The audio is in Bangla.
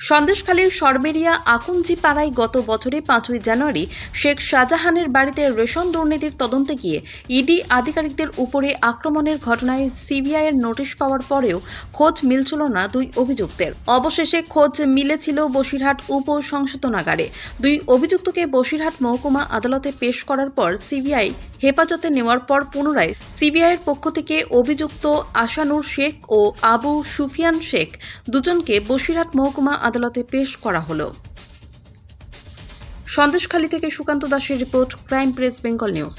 সন্দেশখালীর সরবেরিয়া আকঞ্জি পাড়ায় গত বছরে পাঁচই জানুয়ারি শেখ শাহজাহানের বাড়িতে রেশন দুর্নীতির তদন্তে গিয়ে ইডি আধিকারিকদের উপরে আক্রমণের ঘটনায় সিবিআইয়ের নোটিশ পাওয়ার পরেও খোঁজ মিলছিল না দুই অভিযুক্তের। অবশেষে খোঁজ মিলেছিল বসিরহাট উপ সংশোধনাগারে দুই অভিযুক্তকে বসিরহাট মহকুমা আদালতে পেশ করার পর সিবিআই হেফাজতে নেওয়ার পর পুনরায় সিবিআইয়ের পক্ষ থেকে অভিযুক্ত আশানুর শেখ ও আবু সুফিয়ান শেখ দুজনকে বসিরহাট মহকুমা আদালতে পেশ করা হল। সন্দেশখালী থেকে সুকান্ত দাসের report crime press Bengal news.